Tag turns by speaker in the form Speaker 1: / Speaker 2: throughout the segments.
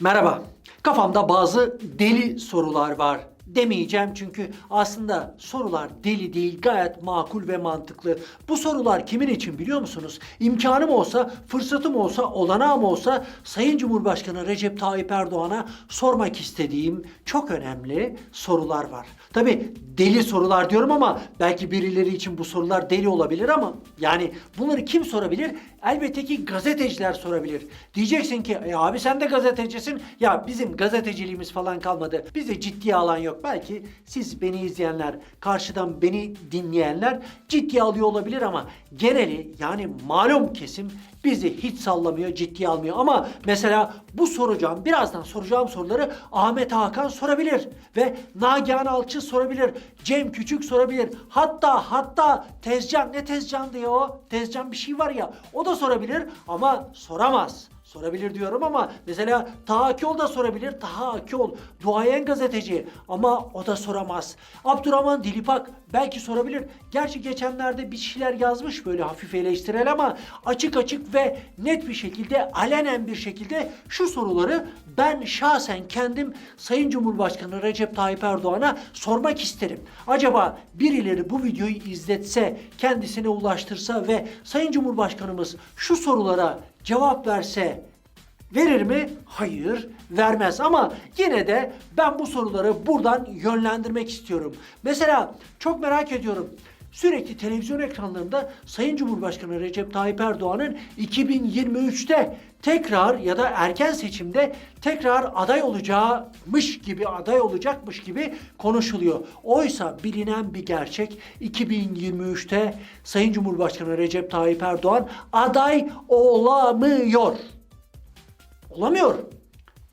Speaker 1: Merhaba. Kafamda bazı deli sorular var. Demeyeceğim çünkü aslında sorular deli değil gayet makul ve mantıklı. Bu sorular kimin için biliyor musunuz? İmkanım olsa, fırsatım olsa, olanağım olsa Sayın Cumhurbaşkanı Recep Tayyip Erdoğan'a sormak istediğim çok önemli sorular var. Tabi deli sorular diyorum ama belki birileri için bu sorular deli olabilir ama yani bunları kim sorabilir? Elbette ki gazeteciler sorabilir. Diyeceksin ki e abi sen de gazetecisin. Ya bizim gazeteciliğimiz falan kalmadı. Bize ciddiye alan yok. Belki siz beni izleyenler, karşıdan beni dinleyenler ciddiye alıyor olabilir ama geneli yani malum kesim bizi hiç sallamıyor, ciddiye almıyor. Ama mesela bu soracağım, birazdan soracağım soruları Ahmet Hakan sorabilir ve Nagihan Alçı sorabilir, Cem Küçük sorabilir. Hatta hatta Tezcan ne Tezcan diyor o? Tezcan bir şey var ya o da sorabilir ama soramaz. Sorabilir diyorum ama mesela Taha Akyol da sorabilir. Taha Akyol duayen gazeteci ama o da soramaz. Abdurrahman Dilipak belki sorabilir. Gerçi geçenlerde bir şeyler yazmış böyle hafif eleştirel ama açık açık ve net bir şekilde alenen bir şekilde şu soruları ben şahsen kendim Sayın Cumhurbaşkanı Recep Tayyip Erdoğan'a sormak isterim. Acaba birileri bu videoyu izletse, kendisine ulaştırsa ve Sayın Cumhurbaşkanımız şu sorulara cevap verse verir mi? Hayır, vermez ama yine de ben bu soruları buradan yönlendirmek istiyorum. Mesela çok merak ediyorum. Sürekli televizyon ekranlarında Sayın Cumhurbaşkanı Recep Tayyip Erdoğan'ın 2023'te tekrar ya da erken seçimde tekrar aday olacakmış gibi aday olacakmış gibi konuşuluyor. Oysa bilinen bir gerçek 2023'te Sayın Cumhurbaşkanı Recep Tayyip Erdoğan aday olamıyor. Olamıyor.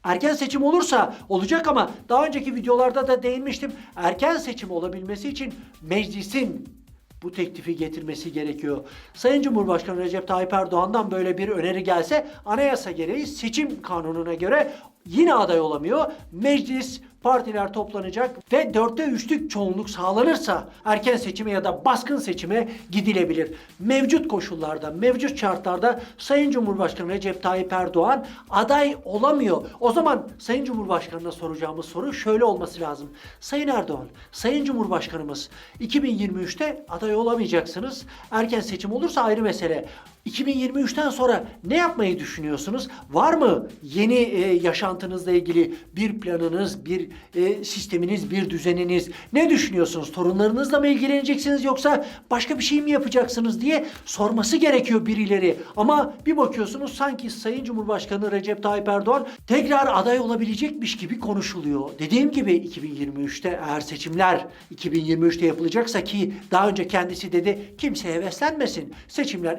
Speaker 1: Erken seçim olursa olacak ama daha önceki videolarda da değinmiştim. Erken seçim olabilmesi için meclisin bu teklifi getirmesi gerekiyor. Sayın Cumhurbaşkanı Recep Tayyip Erdoğan'dan böyle bir öneri gelse anayasa gereği seçim kanununa göre yine aday olamıyor. Meclis partiler toplanacak ve dörtte üçlük çoğunluk sağlanırsa erken seçime ya da baskın seçime gidilebilir. Mevcut koşullarda, mevcut şartlarda Sayın Cumhurbaşkanı Recep Tayyip Erdoğan aday olamıyor. O zaman Sayın Cumhurbaşkanı'na soracağımız soru şöyle olması lazım. Sayın Erdoğan, Sayın Cumhurbaşkanımız 2023'te aday olamayacaksınız. Erken seçim olursa ayrı mesele. 2023'ten sonra ne yapmayı düşünüyorsunuz? Var mı yeni e, yaşantınızla ilgili bir planınız, bir e, sisteminiz, bir düzeniniz? Ne düşünüyorsunuz? Torunlarınızla mı ilgileneceksiniz yoksa başka bir şey mi yapacaksınız diye sorması gerekiyor birileri. Ama bir bakıyorsunuz sanki Sayın Cumhurbaşkanı Recep Tayyip Erdoğan tekrar aday olabilecekmiş gibi konuşuluyor. Dediğim gibi 2023'te eğer seçimler 2023'te yapılacaksa ki daha önce kendisi dedi kimse heveslenmesin. Seçimler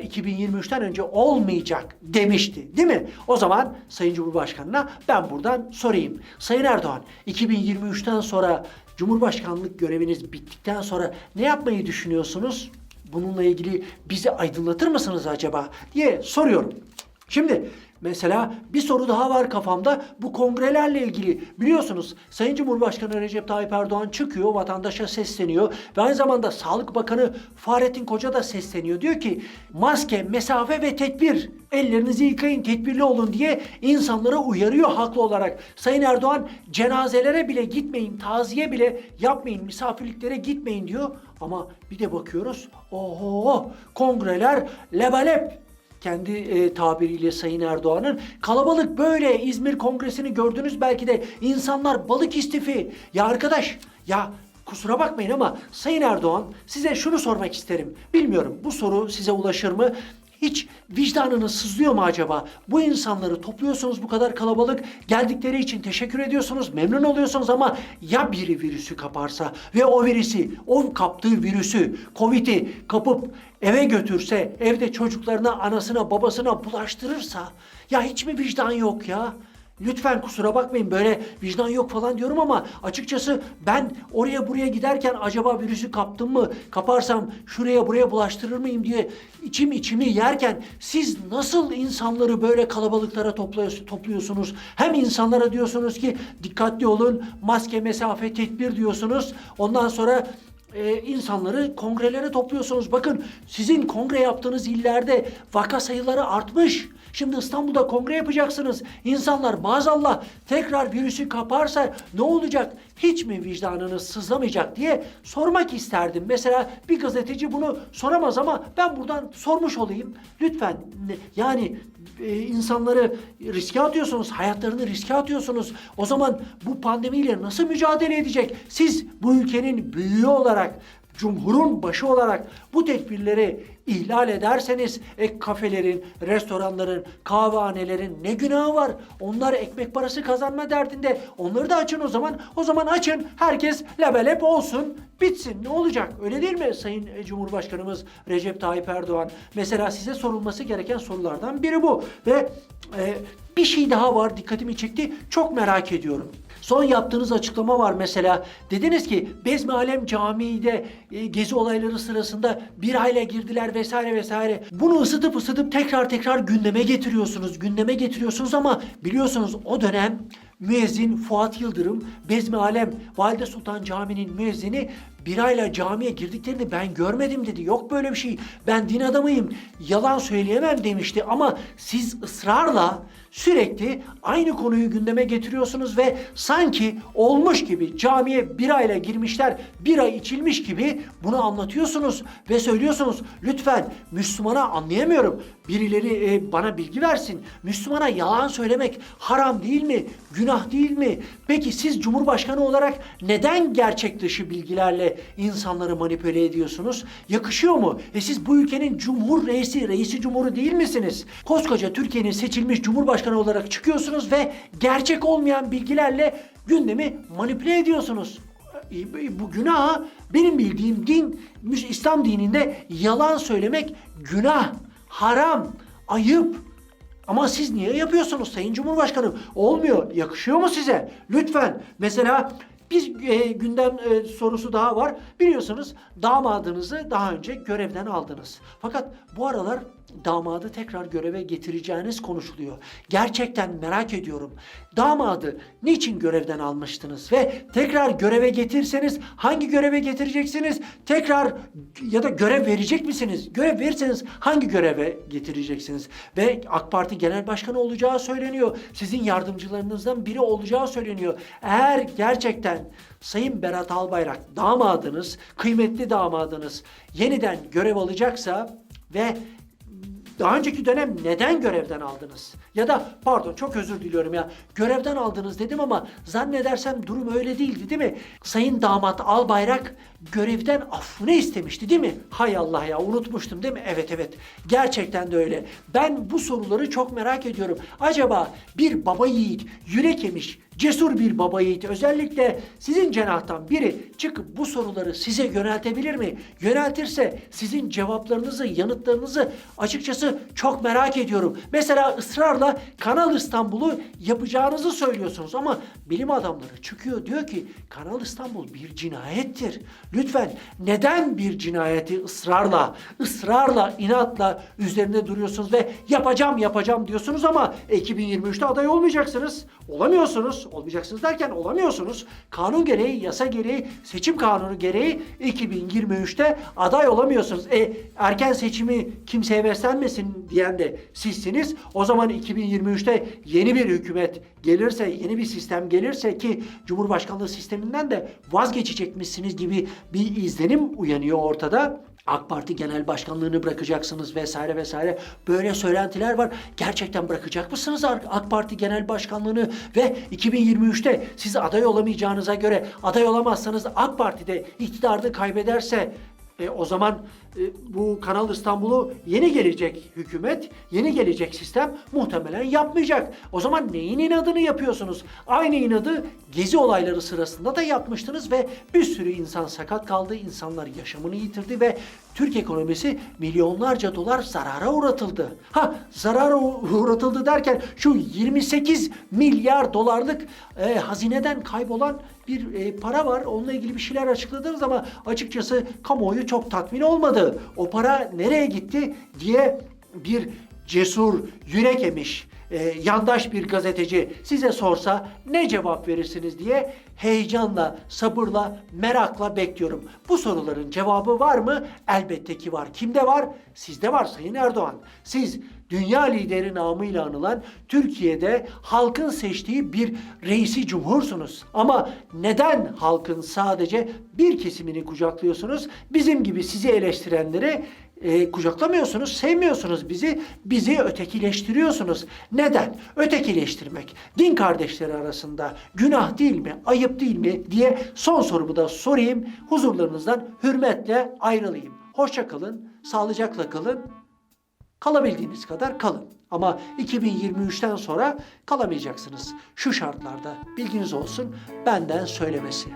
Speaker 1: 2023'ten önce olmayacak demişti. Değil mi? O zaman Sayın Cumhurbaşkanı'na ben buradan sorayım. Sayın Erdoğan 2023'ten sonra Cumhurbaşkanlık göreviniz bittikten sonra ne yapmayı düşünüyorsunuz? Bununla ilgili bizi aydınlatır mısınız acaba diye soruyorum. Şimdi mesela bir soru daha var kafamda bu kongrelerle ilgili. Biliyorsunuz Sayın Cumhurbaşkanı Recep Tayyip Erdoğan çıkıyor vatandaşa sesleniyor ve aynı zamanda Sağlık Bakanı Fahrettin Koca da sesleniyor. Diyor ki maske, mesafe ve tedbir ellerinizi yıkayın tedbirli olun diye insanlara uyarıyor haklı olarak. Sayın Erdoğan cenazelere bile gitmeyin, taziye bile yapmayın, misafirliklere gitmeyin diyor. Ama bir de bakıyoruz oho kongreler lebalep kendi e, tabiriyle Sayın Erdoğan'ın kalabalık böyle İzmir Kongresi'ni gördünüz belki de insanlar balık istifi. Ya arkadaş ya kusura bakmayın ama Sayın Erdoğan size şunu sormak isterim. Bilmiyorum bu soru size ulaşır mı? Hiç vicdanınız sızlıyor mu acaba? Bu insanları topluyorsunuz bu kadar kalabalık, geldikleri için teşekkür ediyorsunuz, memnun oluyorsunuz ama ya biri virüsü kaparsa ve o virüsü, o kaptığı virüsü, Covid'i kapıp eve götürse, evde çocuklarına, anasına, babasına bulaştırırsa ya hiç mi vicdan yok ya? Lütfen kusura bakmayın böyle vicdan yok falan diyorum ama açıkçası ben oraya buraya giderken acaba virüsü kaptım mı kaparsam şuraya buraya bulaştırır mıyım diye içim içimi yerken siz nasıl insanları böyle kalabalıklara topluyorsunuz? Hem insanlara diyorsunuz ki dikkatli olun maske mesafe tedbir diyorsunuz ondan sonra e, insanları kongrelere topluyorsunuz. Bakın sizin kongre yaptığınız illerde vaka sayıları artmış. Şimdi İstanbul'da kongre yapacaksınız. İnsanlar maazallah tekrar virüsü kaparsa ne olacak? Hiç mi vicdanınız sızlamayacak diye sormak isterdim. Mesela bir gazeteci bunu soramaz ama ben buradan sormuş olayım. Lütfen yani e, insanları riske atıyorsunuz, hayatlarını riske atıyorsunuz. O zaman bu pandemiyle nasıl mücadele edecek? Siz bu ülkenin büyüğü olarak, Cumhurun başı olarak bu tedbirleri ihlal ederseniz ek kafelerin, restoranların, kahvehanelerin ne günahı var? Onlar ekmek parası kazanma derdinde. Onları da açın o zaman. O zaman açın. Herkes lebelep olsun. Bitsin. Ne olacak? Öyle değil mi Sayın e, Cumhurbaşkanımız Recep Tayyip Erdoğan? Mesela size sorulması gereken sorulardan biri bu. Ve e, bir şey daha var dikkatimi çekti. Çok merak ediyorum. Son yaptığınız açıklama var mesela. Dediniz ki Bezmi Alem Camii'de e, gezi olayları sırasında bir aile girdiler vesaire vesaire. Bunu ısıtıp ısıtıp tekrar tekrar gündeme getiriyorsunuz. Gündeme getiriyorsunuz ama biliyorsunuz o dönem müezzin Fuat Yıldırım, Bezmi Alem Valide Sultan Camii'nin müezzini birayla camiye girdiklerini ben görmedim dedi. Yok böyle bir şey. Ben din adamıyım. Yalan söyleyemem demişti ama siz ısrarla sürekli aynı konuyu gündeme getiriyorsunuz ve sanki olmuş gibi camiye bir ayla girmişler, bir ay içilmiş gibi bunu anlatıyorsunuz ve söylüyorsunuz. Lütfen Müslümana anlayamıyorum. Birileri e, bana bilgi versin. Müslümana yalan söylemek haram değil mi? Günah değil mi? Peki siz Cumhurbaşkanı olarak neden gerçek dışı bilgilerle insanları manipüle ediyorsunuz? Yakışıyor mu? E siz bu ülkenin Cumhur Reisi, Reisi Cumhuru değil misiniz? Koskoca Türkiye'nin seçilmiş Cumhurbaşkanı olarak çıkıyorsunuz ve gerçek olmayan bilgilerle gündemi manipüle ediyorsunuz. E, Bu günah benim bildiğim din İslam dininde yalan söylemek günah, haram, ayıp. Ama siz niye yapıyorsunuz Sayın Cumhurbaşkanım? Olmuyor. Yakışıyor mu size? Lütfen. Mesela bir e, gündem e, sorusu daha var. Biliyorsunuz damadınızı daha önce görevden aldınız. Fakat bu aralar damadı tekrar göreve getireceğiniz konuşuluyor. Gerçekten merak ediyorum. Damadı niçin görevden almıştınız ve tekrar göreve getirseniz hangi göreve getireceksiniz? Tekrar ya da görev verecek misiniz? Görev verirseniz hangi göreve getireceksiniz? Ve AK Parti Genel Başkanı olacağı söyleniyor. Sizin yardımcılarınızdan biri olacağı söyleniyor. Eğer gerçekten Sayın Berat Albayrak damadınız, kıymetli damadınız yeniden görev alacaksa ve daha önceki dönem neden görevden aldınız? Ya da pardon çok özür diliyorum ya görevden aldınız dedim ama zannedersem durum öyle değildi değil mi? Sayın damat Albayrak görevden affını istemişti değil mi? Hay Allah ya unutmuştum değil mi? Evet evet gerçekten de öyle. Ben bu soruları çok merak ediyorum. Acaba bir baba yiğit yürek yemiş cesur bir baba yiğit özellikle sizin cenahtan biri çıkıp bu soruları size yöneltebilir mi? Yöneltirse sizin cevaplarınızı, yanıtlarınızı açıkçası çok merak ediyorum. Mesela ısrarla Kanal İstanbul'u yapacağınızı söylüyorsunuz ama bilim adamları çıkıyor diyor ki Kanal İstanbul bir cinayettir. Lütfen neden bir cinayeti ısrarla, ısrarla, inatla üzerinde duruyorsunuz ve yapacağım yapacağım diyorsunuz ama 2023'te aday olmayacaksınız. Olamıyorsunuz. Olmayacaksınız derken olamıyorsunuz. Kanun gereği, yasa gereği, seçim kanunu gereği 2023'te aday olamıyorsunuz. E erken seçimi kimseye beslenmesin diyen de sizsiniz. O zaman 2023'te yeni bir hükümet gelirse, yeni bir sistem gelirse ki Cumhurbaşkanlığı sisteminden de vazgeçecekmişsiniz gibi bir izlenim uyanıyor ortada. AK Parti Genel Başkanlığını bırakacaksınız vesaire vesaire böyle söylentiler var. Gerçekten bırakacak mısınız AK Parti Genel Başkanlığını ve 2023'te siz aday olamayacağınıza göre aday olamazsanız AK Parti'de iktidarı kaybederse e, o zaman e, bu Kanal İstanbul'u yeni gelecek hükümet, yeni gelecek sistem muhtemelen yapmayacak. O zaman neyin inadını yapıyorsunuz? Aynı inadı gezi olayları sırasında da yapmıştınız ve bir sürü insan sakat kaldı, insanlar yaşamını yitirdi ve Türk ekonomisi milyonlarca dolar zarara uğratıldı. Ha zarara uğratıldı derken şu 28 milyar dolarlık e, hazineden kaybolan bir e, para var. Onunla ilgili bir şeyler açıkladınız ama açıkçası kamuoyu çok tatmin olmadı. O para nereye gitti diye bir cesur, yürek emiş e, yandaş bir gazeteci size sorsa ne cevap verirsiniz diye heyecanla, sabırla, merakla bekliyorum. Bu soruların cevabı var mı? Elbette ki var. Kimde var? Sizde var Sayın Erdoğan. Siz dünya lideri namıyla anılan Türkiye'de halkın seçtiği bir reisi cumhursunuz. Ama neden halkın sadece bir kesimini kucaklıyorsunuz? Bizim gibi sizi eleştirenleri e, kucaklamıyorsunuz, sevmiyorsunuz bizi, bizi ötekileştiriyorsunuz. Neden? Ötekileştirmek din kardeşleri arasında günah değil mi, ayıp değil mi diye son sorumu da sorayım. Huzurlarınızdan hürmetle ayrılayım. Hoşça kalın, sağlıcakla kalın. Kalabildiğiniz kadar kalın. Ama 2023'ten sonra kalamayacaksınız. Şu şartlarda bilginiz olsun benden söylemesi.